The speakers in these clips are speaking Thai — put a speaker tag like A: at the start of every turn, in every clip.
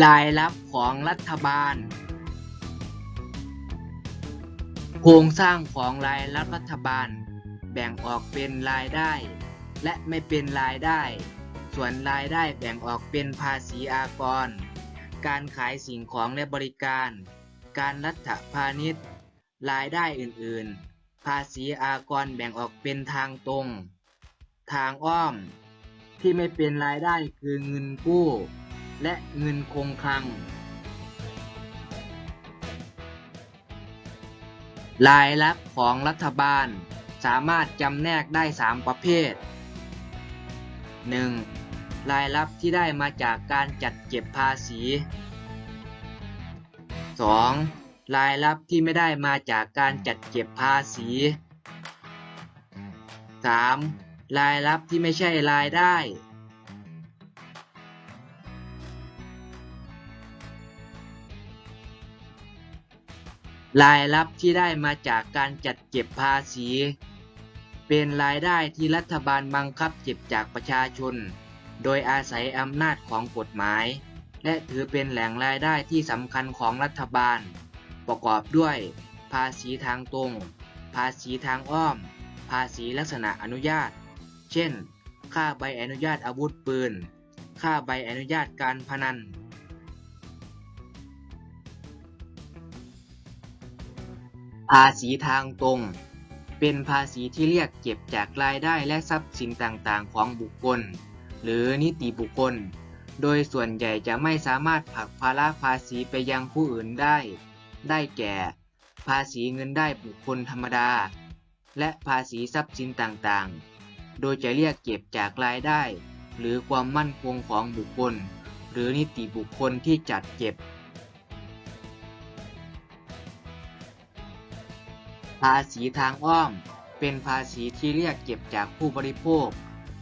A: รายรับของรัฐบาล โครงสร้างของรายรับรัฐบาล แบ่งออกเป็นรายได้ และไม่เป็นรายได้ ส่วนรายได้แบ่งออกเป็นภาษีอากร การขายสิ่งของและบริการ การรัฐพาณิชย์ รายได้อื่นๆ ภาษีอากรแบ่งออกเป็นทางตรง ทางอ้อม ที่ไม่เป็นรายได้คือเงินกู้ และเงินคงคลังรายรับของรัฐบาลสามารถจำแนกได้ 3 ประเภท 1. รายรับที่ได้มาจากการจัดเก็บภาษี 2. รายรับที่ไม่ได้มาจากการจัดเก็บภาษี 3. รายรับที่ไม่ใช่รายได้ รายรับที่ได้มาจากการจัดเก็บภาษี เป็นรายได้ที่รัฐบาลบังคับเก็บจากประชาชน โดยอาศัยอำนาจของกฎหมาย และถือเป็นแหล่งรายได้ที่สำคัญของรัฐบาล ประกอบด้วย ภาษีทางตรง ภาษีทางอ้อม ภาษีลักษณะอนุญาต เช่น ค่าใบอนุญาตอาวุธปืน ค่าใบอนุญาตการพนัน ภาษีทางตรง เป็นภาษีที่เรียกเก็บจากรายได้และทรัพย์สินต่างๆ ของบุคคล หรือนิติบุคคล โดยส่วนใหญ่จะไม่สามารถผลักภาระภาษีไปยังผู้อื่นได้ ได้แก่ ภาษีเงินได้บุคคลธรรมดา และภาษีทรัพย์สินต่างๆ โดยจะเรียกเก็บจากรายได้ หรือความมั่นคงของบุคคล หรือนิติบุคคลที่จัดเก็บ ภาษีทางอ้อม เป็นภาษีที่เรียกเก็บจากผู้บริโภค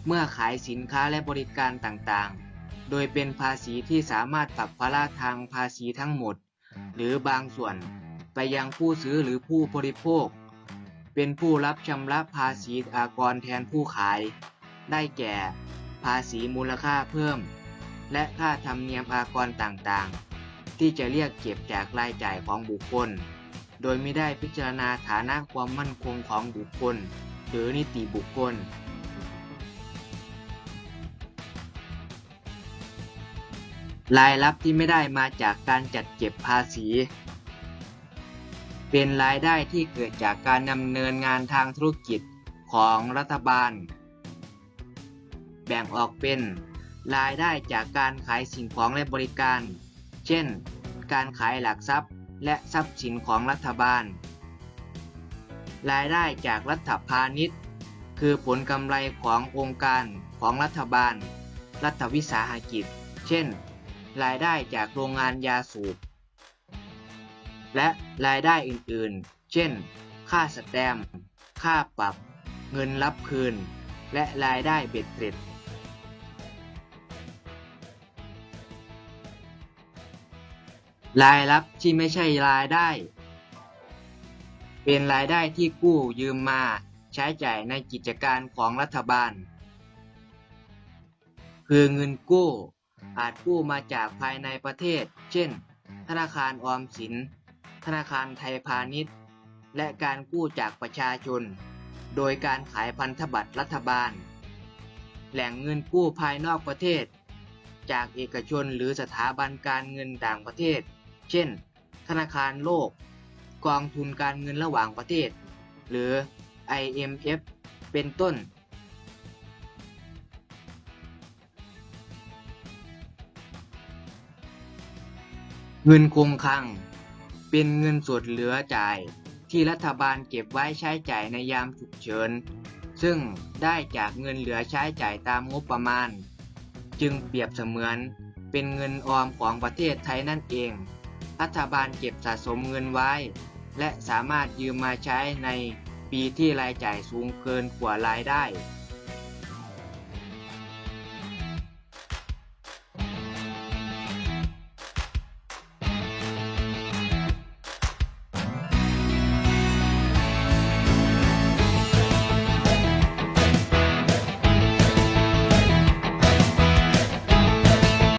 A: เมื่อขายสินค้าและบริการต่างๆ โดยเป็นภาษีที่สามารถปรับภาระทางภาษีทั้งหมด หรือบางส่วนไปยังผู้ซื้อหรือผู้บริโภค เป็นผู้รับชำระภาษีอากรแทนผู้ขาย ได้แก่ ภาษีมูลค่าเพิ่ม และค่าธรรมเนียมอากรต่างๆ ที่จะเรียกเก็บจากรายจ่ายของบุคคล โดยไม่ได้พิจารณาฐานะความมั่นคงของบุคคล หรือนิติบุคคล รายรับที่ไม่ได้มาจากการจัดเก็บภาษี เป็นรายได้ที่เกิดจากการดำเนินงานทางธุรกิจของรัฐบาล แบ่งออกเป็นรายได้จากการขายสิ่งของและบริการ เช่น การขายหลักทรัพย์ และทรัพย์สินของรัฐบาล รายได้จากรัฐพาณิชย์ คือผลกำไรขององค์การของรัฐบาล รัฐวิสาหกิจ เช่น รายได้จากโรงงานยาสูบ และรายได้อื่นๆ เช่น ค่าสแตมป์ค่าปรับ เงินรับคืน และรายได้เบ็ดเสร็จ รายรับที่ไม่ใช่รายได้ เป็นรายได้ที่กู้ยืมมาใช้จ่ายในกิจการของรัฐบาล คือเงินกู้ อาจกู้มาจากภายในประเทศ เช่น ธนาคารออมสิน ธนาคารไทยพาณิชย์ และการกู้จากประชาชน โดยการขายพันธบัตรรัฐบาล แหล่งเงินกู้ภายนอกประเทศจากเอกชนหรือสถาบันการเงินต่างประเทศ เช่น ธนาคารโลก กองทุนการเงินระหว่างประเทศ หรือ IMF เป็นต้น เงินคงคลัง เป็นเงินสดเหลือจ่ายที่รัฐบาลเก็บไว้ใช้จ่ายในยามฉุกเฉิน ซึ่งได้จากเงินเหลือใช้จ่ายตามงบประมาณ จึงเปรียบเสมือนเป็นเงินออมของประเทศไทยนั่นเอง รัฐบาลเก็บสะสมเงินไว้ และสามารถยืมมาใช้ในปีที่รายจ่ายสูงเกินกว่ารายได้